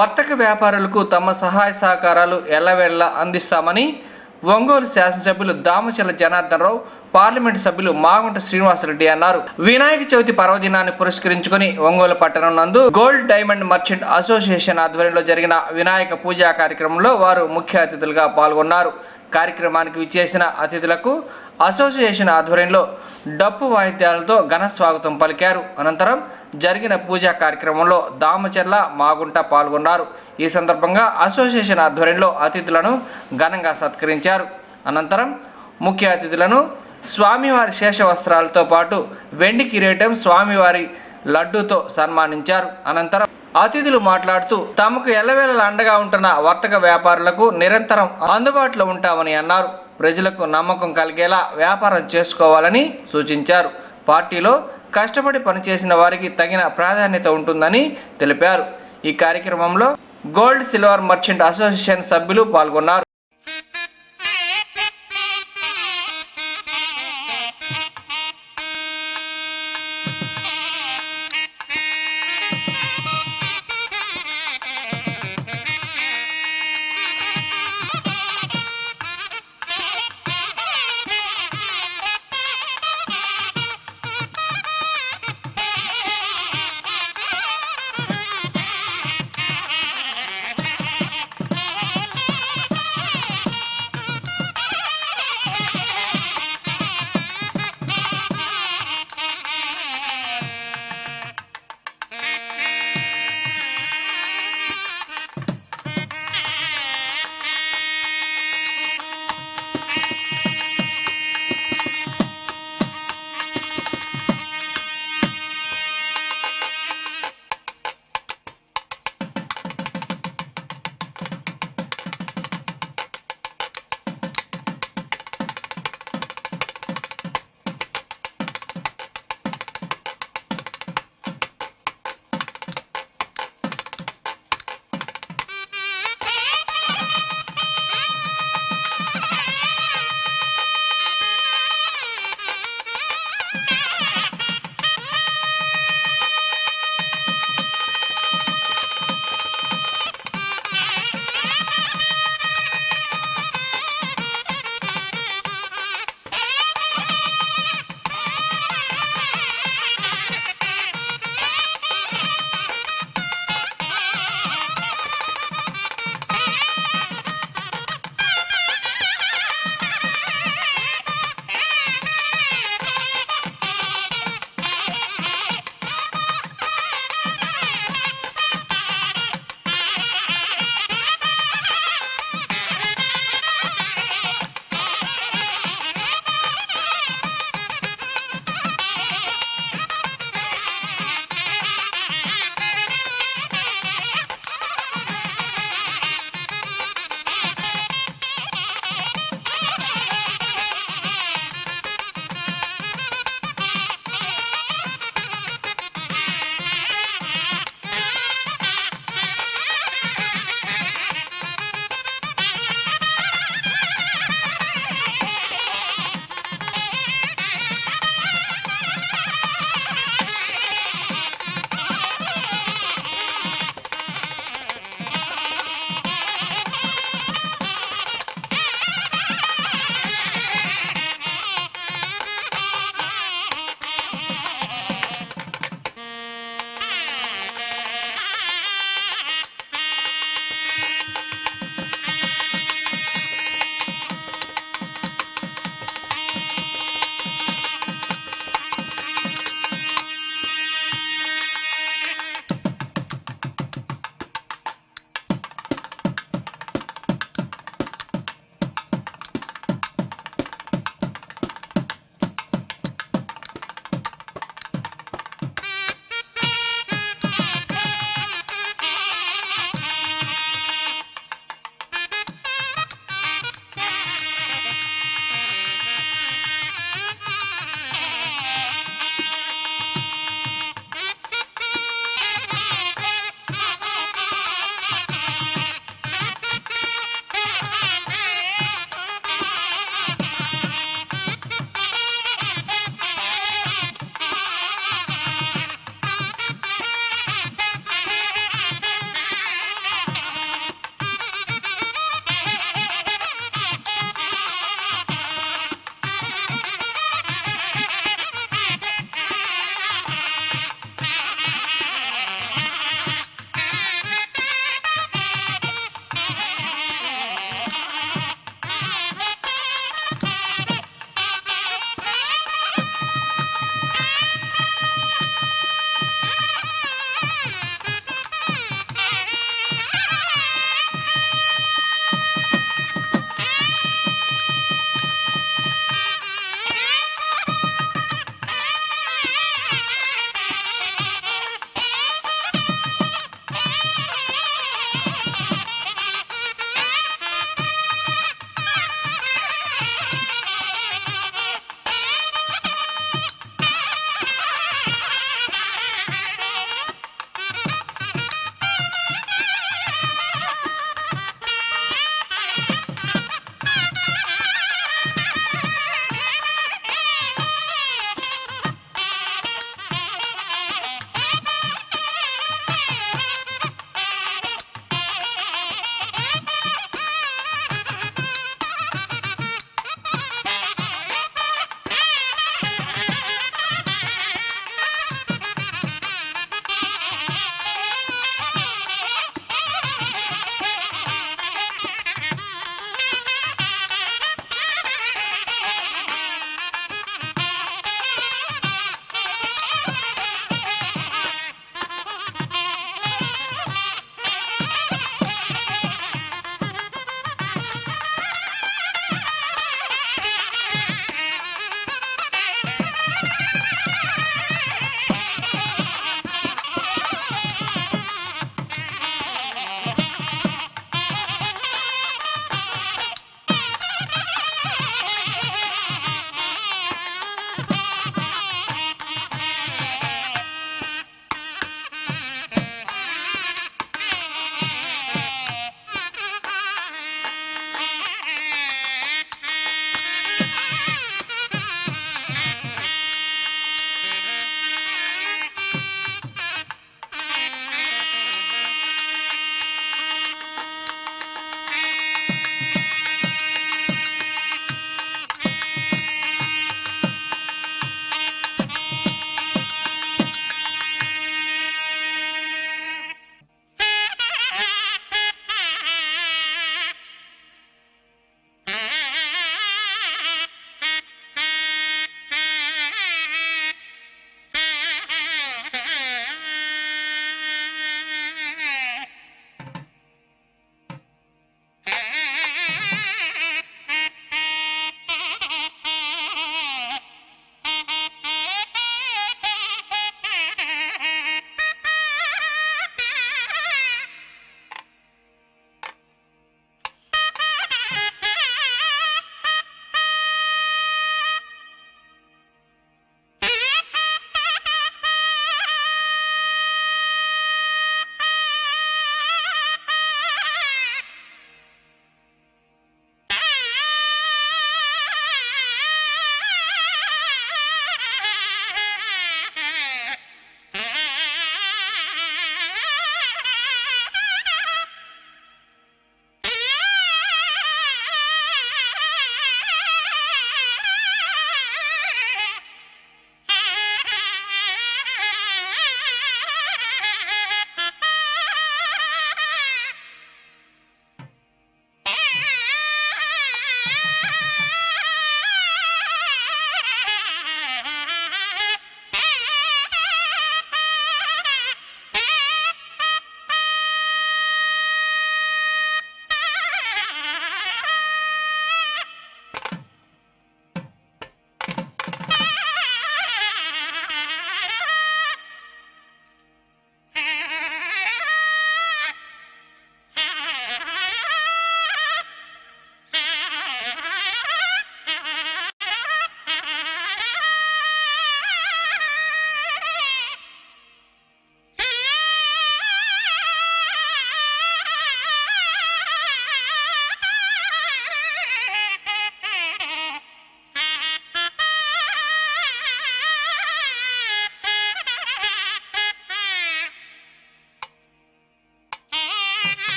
వర్తక వ్యాపారులకు తమ సహాయ సహకారాలు ఎల్లవేళలా అందిస్తామని ఒంగోలు శాసనసభ్యులు దామచల జనార్దన్ రావు పార్లమెంటు సభ్యులు మాగుంట శ్రీనివాసరెడ్డి అన్నారు. వినాయక చవితి పర్వదినాన్ని పురస్కరించుకొని ఒంగోలు పట్టణం నందు గోల్డ్ డైమండ్ మర్చెంట్ అసోసియేషన్ ఆధ్వర్యంలో జరిగిన వినాయక పూజా కార్యక్రమంలో వారు ముఖ్య అతిథులుగా పాల్గొన్నారు. కార్యక్రమానికి విచ్చేసిన అతిథులకు అసోసియేషన్ ఆధ్వర్యంలో డప్పు వాయిద్యాలతో ఘన స్వాగతం పలికారు. అనంతరం జరిగిన పూజా కార్యక్రమంలో దామచర్ల మాగుంట పాల్గొన్నారు. ఈ సందర్భంగా అసోసియేషన్ ఆధ్వర్యంలో అతిథులను ఘనంగా సత్కరించారు. అనంతరం ముఖ్య అతిథులను స్వామివారి శేషవస్త్రాలతో పాటు వెండి కిరీటం స్వామివారి లడ్డూతో సన్మానించారు. అనంతరం అతిథులు మాట్లాడుతూ తమకు ఎల్లవేళలా అండగా ఉంటున్న వర్తక వ్యాపారులకు నిరంతరం అందుబాటులో ఉంటామని అన్నారు. ప్రజలకు నమ్మకం కలిగేలా వ్యాపారం చేసుకోవాలని సూచించారు. పార్టీలో కష్టపడి పనిచేసిన వారికి తగిన ప్రాధాన్యత ఉంటుందని తెలిపారు. ఈ కార్యక్రమంలో గోల్డ్ సిల్వర్ మర్చెంట్ అసోసియేషన్ సభ్యులు పాల్గొన్నారు.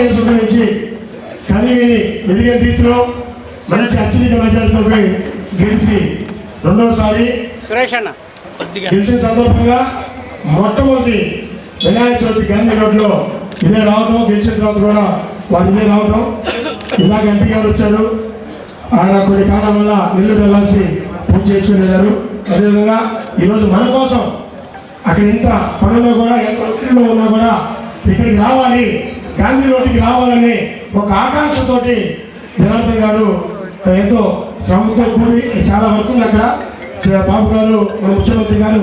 నియోజకవర్గం నుంచి కనివిని ఎదిగే రీతిలో మంచి అత్యధిక మెజార్టీతో గెలిచి రెండవసారి గెలిచిన సందర్భంగా మొట్టమొదటి వినాయక చవితి గాంధీ రోడ్లో ఇదే రావడం గెలిచిన తర్వాత కూడా వారు ఇదే రావడం ఇలాగ ఎంపీ గారు వచ్చారు. ఆయన కొన్ని కారణాల వల్ల నెల్లూరు వెళ్ళాల్సి పూజ చేసుకుని వెళ్ళారు అదేవిధంగా ఈరోజు మన కోసం అక్కడ ఎంత పనుల్లో కూడా ఎంత ఒత్తిడిలో ఉన్నా కూడా ఇక్కడికి రావాలి. గాంధీ రోడ్డుకి రావాలని ఒక ఆకాంక్షతోటి జనార్దన్ గారు ఎంతో శ్రమతో కూడి చాలా వర్క్ ఉంది అక్కడ. బాబు గారు మన ముఖ్యమంత్రి గారు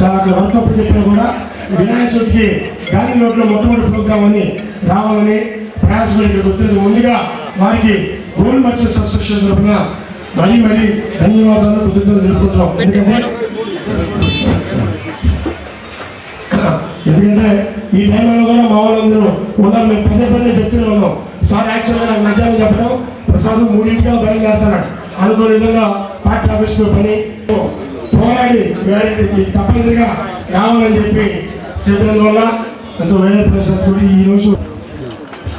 చాలా అక్కడ వర్క్ అప్పుడు చెప్పినా కూడా వినాయక చవితికి గాంధీ రోడ్లో మొట్టమొదటి ప్రోగ్రామ్ అని రావాలని ప్రయాసం ఇక్కడికి వచ్చినందుకు ముందుగా వారికి గోల్డ్ మర్చెంట్స్ అసోసియేషన్ తరఫున మరీ మరీ ధన్యవాదాలు కృతజ్ఞతలు తెలుపుకుంటున్నాం. ఎందుకంటే ఎందుకంటే ఈ టైంలో కూడా మా వాళ్ళందరూ ఉన్నారు. మేము పదే పదే చెప్తూనే ఉన్నాం. సార్ యాక్చువల్గా నాకు మధ్యాహ్నం చెప్పడం ప్రసాద్ మూడింటిగా బయలుదేరుతున్నాడు. అనుకోని విధంగా పార్టీ ఆఫీస్లో పని. పోరాడి వారికి తప్పనిసరిగా రావాలని చెప్పి చెప్పినందువల్ల ఎంతో వేరే ప్రసాద్ కూడా ఈరోజు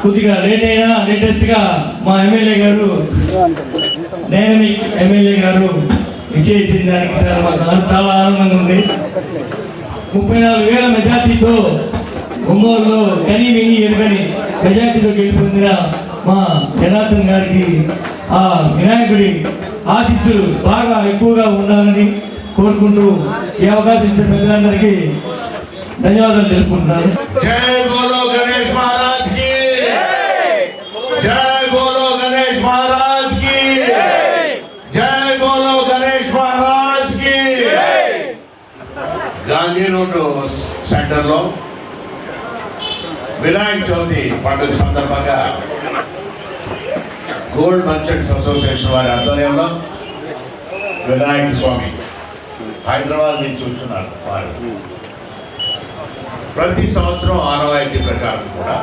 కొద్దిగా లేట్ అయినా లేటెస్ట్గా మా ఎమ్మెల్యే గారు డైనమిక్ ఎమ్మెల్యే గారు విజయ్ దానికి చాలా మాకు చాలా ఆనందంగా ఉంది. ముప్పై నాలుగు వేల మెజార్టీతో ఒంగోలులో కని విని ఎరుగని మెజార్టీతో గెలుపొందిన మా జనార్దన్ గారికి ఆ వినాయకుడి ఆశీస్సులు బాగా ఎక్కువగా ఉండాలని కోరుకుంటూ ఈ అవకాశం ఇచ్చిన ప్రజలందరికీ ధన్యవాదాలు తెలుపుకుంటున్నాను. రోడ్డు సెంటర్లో వినాయక చవితి పండుగ సందర్భంగా గోల్డ్ మర్చెంట్స్ అసోసియేషన్ వారి ఆధ్వర్యంలో వినాయక స్వామి హైదరాబాద్ నుంచి వచ్చున్నారు వారు. ప్రతి సంవత్సరం ఆనవాయితీ ప్రకారం కూడా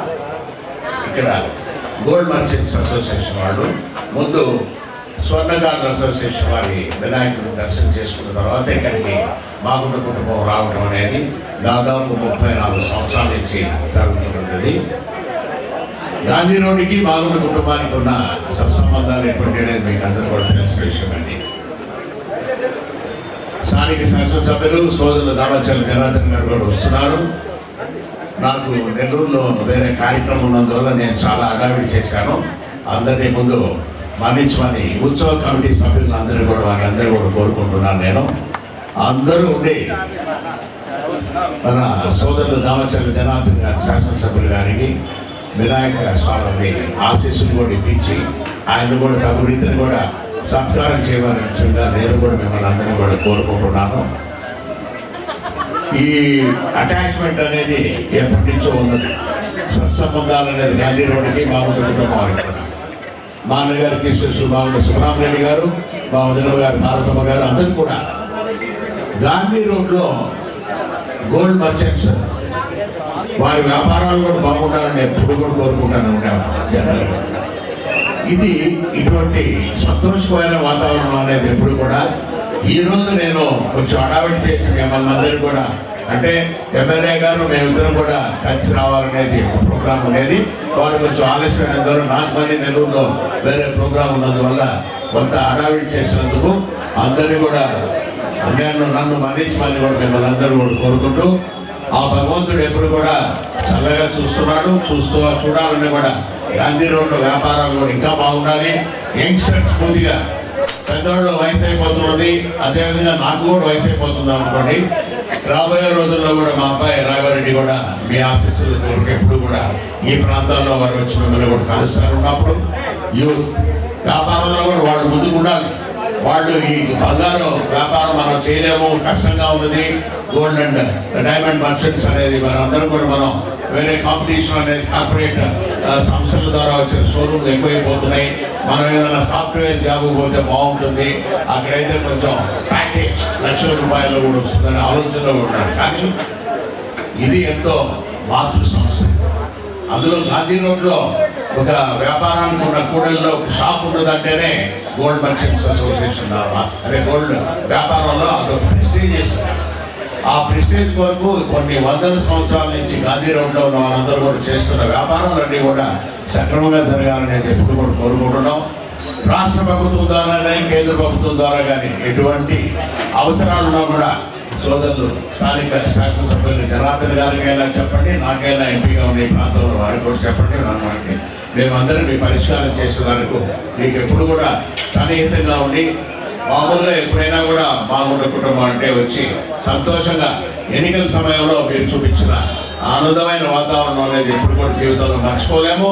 ఇక్కడ గోల్డ్ మర్చెంట్స్ అసోసియేషన్ వాళ్ళు ముందు స్వర్ణకారుల అసోసియేషన్ వారి వినాయకుడు దర్శనం చేసుకున్న తర్వాత ఇక్కడికి మాగుంట కుటుంబం రావడం అనేది దాదాపు ముప్పై నాలుగు సంవత్సరాల నుంచి జరుగుతున్నది. గాంధీ రోడ్డుకి మాగుంట కుటుంబానికి ఉన్న సత్సంబంధాలు ఎటువంటి అనేది మీకు అందరూ కూడా తెలిసిన విషయమండి స్థానిక శాసనసభ్యులు సోదరులు దామచల్ జనార్దన్ గారు కూడా వస్తున్నారు. నాకు నెల్లూరులో వేరే కార్యక్రమం ఉన్నందువల్ల నేను చాలా అడావిడి చేశాను. అందరినీ ముందు మన్నించమని ఉత్సవ కమిటీ సభ్యులు అందరూ కూడా వారందరూ కూడా కోరుకుంటున్నాను నేను. అందరూ ఉండి మన సోదరులు దామచర్ల జనార్దన్ గారి శాసనసభ్యులు గారికి వినాయక స్వామి ఆశీస్సులు కూడా ఇప్పించి ఆయన కూడా తగు రీతిని కూడా సత్కారం చేయమని నేను కూడా మిమ్మల్ని అందరినీ కూడా కోరుకుంటున్నాను. ఈ అటాచ్మెంట్ అనేది ఎప్పటి నుంచో ఉన్నది. సత్సంబంధాలు అనేది గాంధీ రోడ్డుకి మామూలు కుటుంబం మా అన్నగారికి శిష్యులు మామూలు సుబ్రహ్మణ్యుడు గారు మా వదిన గారు భారతమ్మ గారు అందరూ కూడా. గాంధీ రోడ్లో గోల్డ్ మర్చెంట్స్. వారి వ్యాపారాలు కూడా బాగుండాలని ఎప్పుడు కూడా కోరుకుంటాను ఉండేవారు ఇది ఇటువంటి సంతోషమైన వాతావరణం అనేది ఎప్పుడు కూడా ఈ రోజు నేను కొంచెం అడావిడి చేసి మిమ్మల్ని అందరూ కూడా అంటే ఎమ్మెల్యే గారు మేమిద్దరం కూడా కలిసి రావాలనేది ప్రోగ్రాం ప్రోగ్రామ్ ఉండేది. వారు కొంచెం ఆలస్యమైనందువల్ల నాకు మళ్ళీ నెల్లూరులో వేరే ప్రోగ్రాం ఉన్నందువల్ల కొంత అడావిడి చేసినందుకు అందరినీ కూడా నేను నన్ను మన్నించి మళ్ళీ కూడా మిమ్మల్ని అందరూ కూడా కోరుకుంటూ ఆ భగవంతుడు ఎప్పుడు కూడా చల్లగా చూస్తున్నాడు. చూస్తూ చూడాలని కూడా గాంధీ రోడ్డు వ్యాపారాలు కూడా ఇంకా బాగుండాలి. యంగ్స్టర్స్ పూర్తిగా పెద్దవాళ్ళు వయసు అయిపోతున్నది. అదేవిధంగా నాకు కూడా వయసు అయిపోతుంది అనుకోండి. రాబోయే రోజుల్లో కూడా మా అబ్బాయి రాఘవరెడ్డి కూడా మీ ఆశీస్సులు కోరిక ఎప్పుడు కూడా ఈ ప్రాంతాల్లో వారు వచ్చి మిమ్మల్ని కూడా కలుస్తారు. ఉన్నప్పుడు యూత్ వ్యాపారంలో కూడా వాళ్ళు ముందుకు ఉండాలి. వాళ్ళు ఈ బంగారం వ్యాపారం మనం చేయలేము కష్టంగా ఉన్నది గోల్డ్ అండ్ డైమండ్ మర్చెంట్స్ అనేది మన కూడా మనం వేరే కాంపిటీషన్ అనేది కార్పొరేట్ సంస్థల ద్వారా వచ్చిన షోరూమ్లు ఎక్కువైపోతున్నాయి. మనం ఏదైనా సాఫ్ట్వేర్ జాబ్ పోతే బాగుంటుంది. అక్కడైతే కొంచెం ప్యాకేజ్ లక్షల రూపాయలు కూడా వస్తుందని ఆలోచనలో ఉన్నారు. కానీ ఇది ఎంతో మాతృ సంస్థ అందులో గాంధీ రోడ్లో ఒక వ్యాపారానికి ఉన్న కూడల్లో ఒక షాప్ ఉన్నదంటేనే గోల్డ్ మర్చెంట్స్ అసోసియేషన్ అదే గోల్డ్ వ్యాపారంలో అదొక ప్రెస్టీజియస్. ఆ ప్రెస్టేజ్ కొరకు కొన్ని వందల సంవత్సరాల నుంచి గాంధీ రోడ్లో ఉన్న వాళ్ళందరూ కూడా చేస్తున్న వ్యాపారాలన్నీ కూడా సక్రమంగా జరగాలనేది ఎప్పుడు కూడా కోరుకుంటున్నాం. రాష్ట్ర ప్రభుత్వం ద్వారా కానీ కేంద్ర ప్రభుత్వం ద్వారా కానీ ఎటువంటి అవసరాలున్నా కూడా సోదరులు స్థానిక శాసనసభ్యులు జనార్దన్ గారికైనా చెప్పండి నాకైనా ఎంపీగా ఉన్న ఈ ప్రాంతంలో వారికి కూడా చెప్పండి మనకి మేమందరం మీ పరిష్కారం చేసేదానికి మీకు ఎప్పుడు కూడా సన్నిహితంగా ఉండి మామూలుగా ఎప్పుడైనా కూడా బాగుండే కుటుంబం అంటే వచ్చి సంతోషంగా ఎన్నికల సమయంలో మీరు చూపించిన ఆనందమైన వాతావరణం అనేది ఎప్పుడు కూడా జీవితంలో మర్చిపోలేము.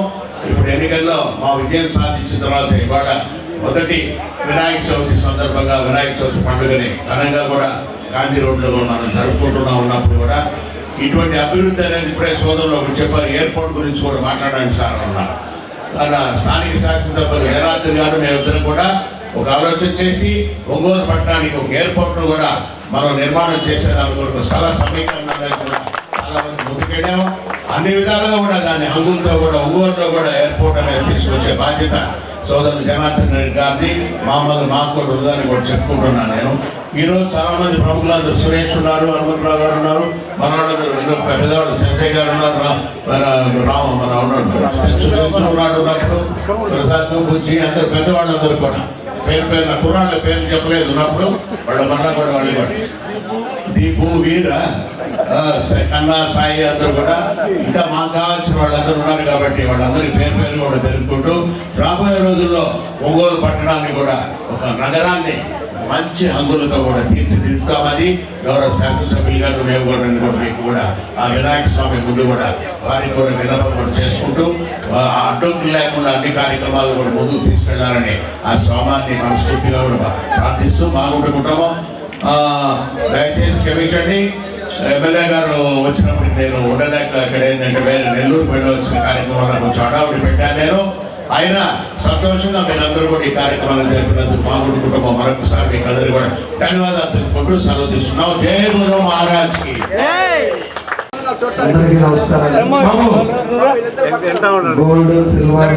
ఇప్పుడు ఎన్నికల్లో మా విజయం సాధించిన తర్వాత ఇవాళ మొదటి వినాయక చవితి సందర్భంగా వినాయక చవితి పండుగని ఘనంగా కూడా గాంధీ రోడ్లో మనం జరుపుకుంటున్నా ఉన్నప్పుడు కూడా ఇటువంటి అభివృద్ధి అనేది ఇప్పుడే సోదరులు ఒకటి చెప్పారు. ఎయిర్పోర్ట్ గురించి కూడా మాట్లాడడానికి సార్ ఉన్నారు మన స్థానిక శాసనసభ్యులు జనార్దన్ గారు మేమిద్దరం కూడా ఒక ఆలోచన చేసి ఒంగోలు పట్టణానికి ఒక ఎయిర్పోర్ట్ను కూడా మనం నిర్మాణం చేసేదాని కొరకు స్థల సమీకరణ కూడా చాలా మంది ముందుకెళ్ళాము. అన్ని విధాలుగా కూడా దాన్ని హంగులతో కూడా ఒంగోలులో కూడా ఎయిర్పోర్ట్ అనేది తీసుకొచ్చే బాధ్యత సోదరుడు జనార్దన్ రెడ్డి గారిని మామూలు మాకు కూడా ఉందని కూడా చెప్పుకుంటున్నాను నేను. ఈరోజు చాలామంది ప్రముఖులందరూ సురేష్ ఉన్నారు హనుమంతరావు గారు ఉన్నారు. మన పెద్దవాడు ఎన్నో చంద్రయ్య గారు ఉన్నారు. రామ మన ఉన్నాడు. ఉన్నాడు ప్రసాద్ బుజ్జి అందరు పెద్దవాళ్ళందరూ కూడా. పేరు పేరు నా కుర్రాళ్ళ పేరు చెప్పలేదు. ఉన్నప్పుడు వాళ్ళ మళ్ళా కూడా వాళ్ళు దీపు వీర ఆ, కన్నా సాయి అందరూ కూడా ఇంకా మాకు కావాల్సిన వాళ్ళందరూ ఉన్నారు కాబట్టి వాళ్ళందరి పేరు పేరు కూడా తెలుపుకుంటూ రాబోయే రోజుల్లో ఒంగోలు పట్టణాన్ని కూడా ఒక నగరాన్ని మంచి హంగులతో కూడా తీర్చిదిద్దుతామని గౌరవ శాసనసభ్యులు గారు మేము కూడా కూడా మీకు కూడా ఆ వినాయక స్వామి ముందు కూడా వారి కూడా వినపం చేసుకుంటూ ఆ అడ్డంకులు లేకుండా అన్ని కార్యక్రమాలు కూడా ముందుకు తీసుకెళ్ళాలని ఆ స్వామాన్ని మనస్ఫూర్తిగా కూడా ప్రార్థిస్తూ బాగుంటుకుంటాము దయచేసి క్షమించండి. ఎమ్మెల్యే గారు వచ్చినప్పుడు నేను ఉండలేక అక్కడ ఏంటంటే వేరే నెల్లూరు వెళ్ళవలసిన కార్యక్రమాలను కొంచెం పెట్టాను నేను. అయినా సంతోషంగా మీరందరూ కూడా ఈ కార్యక్రమాలు జరిపినందుకు మామూలు కుటుంబం మరొకసారి మీకు అందరూ కూడా ధన్యవాదాలు తెలుపుకుంటూ సెలవు తీసుకున్నాం జయ గురు మహారాజ్కి. అందరికీ నమస్కారం బాబు gold silver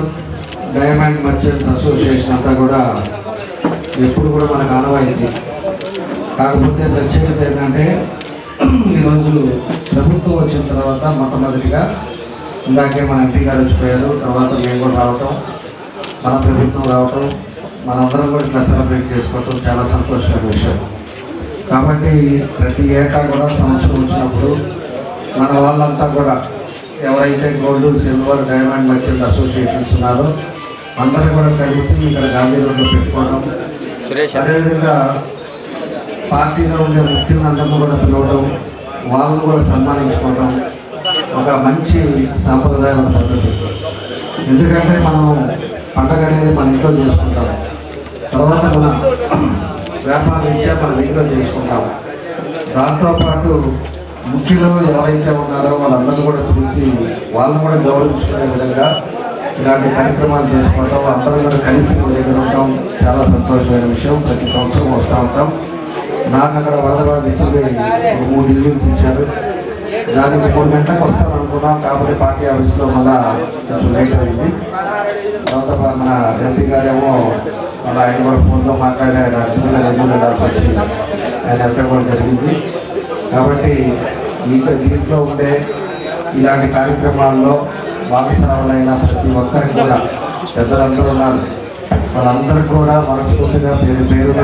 diamond merchants association అంతా కూడా ఎప్పుడు కూడా మనకు ఆనవాయింది కాకపోతే ప్రత్యేకత ఏంటంటే ఈరోజు ప్రభుత్వం వచ్చిన తర్వాత మొట్టమొదటిగా ఇందాకే మన ఎంపీ గారు వచ్చిపోయారు. తర్వాత మేము కూడా రావటం మన ప్రభుత్వం రావటం మనందరం కూడా ఇట్లా సెలబ్రేట్ చేసుకోవటం చాలా సంతోషకర విషయం. కాబట్టి ప్రతి ఏటా కూడా సంవత్సరం వచ్చినప్పుడు మన వాళ్ళంతా కూడా ఎవరైతే gold silver diamond merchant associations ఉన్నారో అందరూ కూడా కలిసి ఇక్కడ గాంధీ రోడ్లో పెట్టుకోవడం. అదేవిధంగా పార్టీలో ఉండే ముఖ్యులందరినీ కూడా పిలవడం వాళ్ళని కూడా సన్మానించుకోవడం ఒక మంచి సాంప్రదాయం పద్ధతి ఎందుకంటే మనం పండగ అనేది మన ఇంట్లో చేసుకుంటాం. తర్వాత మన వ్యాపారం ఇచ్చా మన ఇంట్లో చేసుకుంటాం. దాంతోపాటు ముఖ్యులు ఎవరైతే ఉన్నారో వాళ్ళందరూ కూడా పిలిచి వాళ్ళని కూడా గౌరవించుకునే విధంగా ఇలాంటి కార్యక్రమాలు చేసుకుంటాం. అందరం కూడా కలిసి దగ్గర ఉండటం చాలా సంతోషమైన విషయం. ప్రతి సంవత్సరం వస్తూ ఉంటాం. నాకు అక్కడ వరద మూడు ఇల్లు ఇచ్చారు. దానికి మూడు గంటలకు వస్తాను అనుకున్నాం కాకపోతే పార్టీ ఆఫీస్లో మళ్ళా కొంచెం లేట్ అయింది. తర్వాత మన ఎంపీ గారేమో మళ్ళీ ఆయన కూడా ఫోన్లో మాట్లాడి ఆయన అర్జునుగా వెళ్ళాల్సి వచ్చింది ఆయన వెళ్ళడం జరిగింది. కాబట్టి ఇంకా దీంట్లో ఉండే ఇలాంటి కార్యక్రమాల్లో భాగస్వాములైన ప్రతి ఒక్కరికి కూడా పెద్దలందరూ ఉన్నారు. వాళ్ళందరికీ కూడా మనస్ఫూర్తిగా పేరు పేరున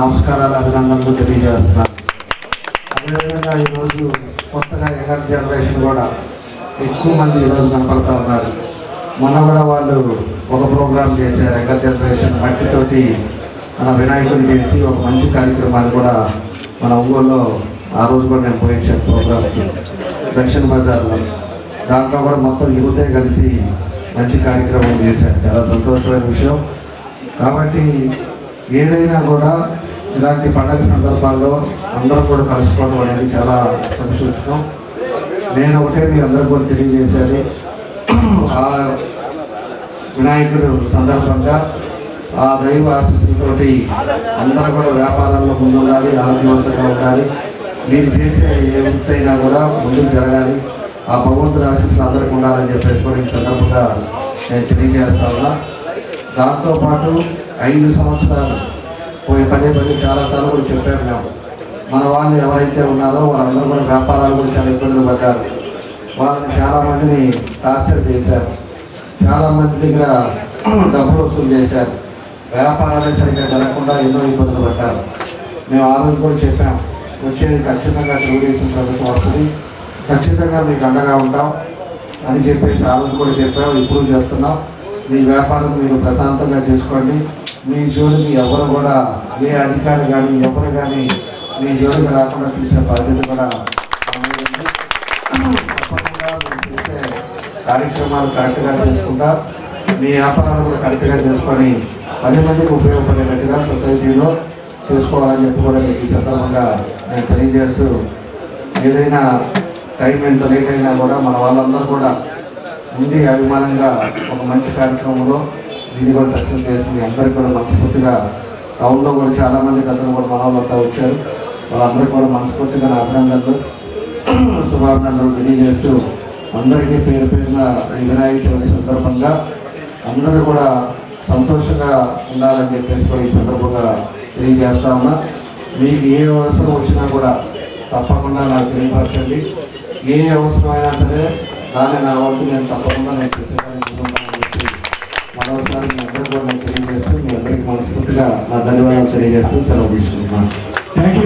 నమస్కారాలు అభినందనలు తెలియజేస్తున్నాను. అదేవిధంగా ఈరోజు కొత్తగా యంగర్ జనరేషన్ కూడా ఎక్కువ మంది ఈరోజు కనపడతా ఉన్నారు. మొన్న కూడా వాళ్ళు ఒక ప్రోగ్రాం చేశారు యంగర్ జనరేషన్ మట్టితోటి మన వినాయకుడిని చేసి ఒక మంచి కార్యక్రమాన్ని కూడా మన ఒంగోలులో ఆ రోజు కూడా నేను పోయించాను ప్రోగ్రామ్ దక్షిణ బజార్లో. దాంట్లో కూడా మొత్తం యువతే కలిసి మంచి కార్యక్రమం చేశారు. చాలా సంతోషమైన విషయం. కాబట్టి ఏదైనా కూడా ఇలాంటి పండగ సందర్భాల్లో అందరూ కూడా కలుసుకోవడం అనేది చాలా సంతోషం నేను ఒకటే మీ అందరూ కూడా తెలియజేసేది. ఆ వినాయకుడు సందర్భంగా ఆ దైవ ఆశీస్సులతోటి అందరూ కూడా వ్యాపారంలో ముందుండాలి ఆరోగ్యవంతంగా ఉండాలి. మీరు చేసే ఏ వృత్తైనా కూడా ముందుకు జరగాలి. ఆ భగవంతుడి ఆశీస్సులు అందరికీ ఉండాలని చెప్పేసి కూడా ఈ సందర్భంగా నేను తెలియజేస్తా ఉన్నా. దాంతోపాటు ఐదు సంవత్సరాలు పోయి పదే పదే చాలాసార్లు కూడా చెప్పాము మేము మన వాళ్ళు ఎవరైతే ఉన్నారో వాళ్ళందరూ కూడా వ్యాపారాలు కూడా చాలా ఇబ్బందులు పడ్డారు. వాళ్ళని చాలామందిని టార్చర్ చేశారు. చాలామంది దగ్గర డబ్బులు వసూలు చేశారు. వ్యాపారాలు సరిగ్గా జరగకుండా ఎన్నో ఇబ్బందులు పడ్డారు. మేము ఆ రోజు కూడా చెప్పాం వచ్చేది ఖచ్చితంగా తెలుగుదేశం ప్రభుత్వం వస్తుంది. ఖచ్చితంగా మీకు అండగా ఉంటాం. అని చెప్పేసి ఆ రోజు కూడా చెప్పాం. ఇప్పుడు చెప్తున్నాం మీ వ్యాపారం మీరు ప్రశాంతంగా చేసుకోండి. మీ జోలికి ఎవరు కూడా ఏ అధికారి కానీ ఎవరు కానీ మీ జోలికి రాకుండా తీసే బాధ్యత కూడా చేసే కార్యక్రమాలు కరెక్ట్గా చేసుకుంటా మీ వ్యాపారాలు కూడా కరెక్ట్గా చేసుకొని పది మందికి ఉపయోగపడేటట్టుగా సొసైటీలో చేసుకోవాలని చెప్పి కూడా మీకు ఈ సందర్భంగా నేను తెలియజేస్తూ ఏదైనా టైం ఎంత లేట్ అయినా కూడా మన వాళ్ళందరూ కూడా ఉండి అభిమానంగా ఒక మంచి కార్యక్రమంలో దీన్ని కూడా సక్సెస్ చేసింది అందరికి అందరికీ కూడా మనస్ఫూర్తిగా. టౌన్లో కూడా చాలామంది గతంలో కూడా మన వచ్చారు. వాళ్ళందరికీ కూడా మనస్ఫూర్తిగా నా అభినందనలు. శుభాభినందనలు తెలియజేస్తూ అందరికీ పేరు పేరున ఈ వినాయక చవితి సందర్భంగా అందరూ కూడా సంతోషంగా ఉండాలని చెప్పేసి కూడా ఈ సందర్భంగా తెలియజేస్తా ఉన్నా. మీకు ఏ అవసరం వచ్చినా కూడా తప్పకుండా నాకు తెలియపరచండి. ఏ అవసరమైనా సరే దాన్ని నా వంతు నేను తప్పకుండా నేను చేసేదానికి మరోసారి అందరూ కూడా తెలియజేస్తూ మీ అందరికీ మనస్ఫూర్తిగా నా ధన్యవాదాలు తెలియజేస్తూ సెలవు తీసుకుంటున్నాను.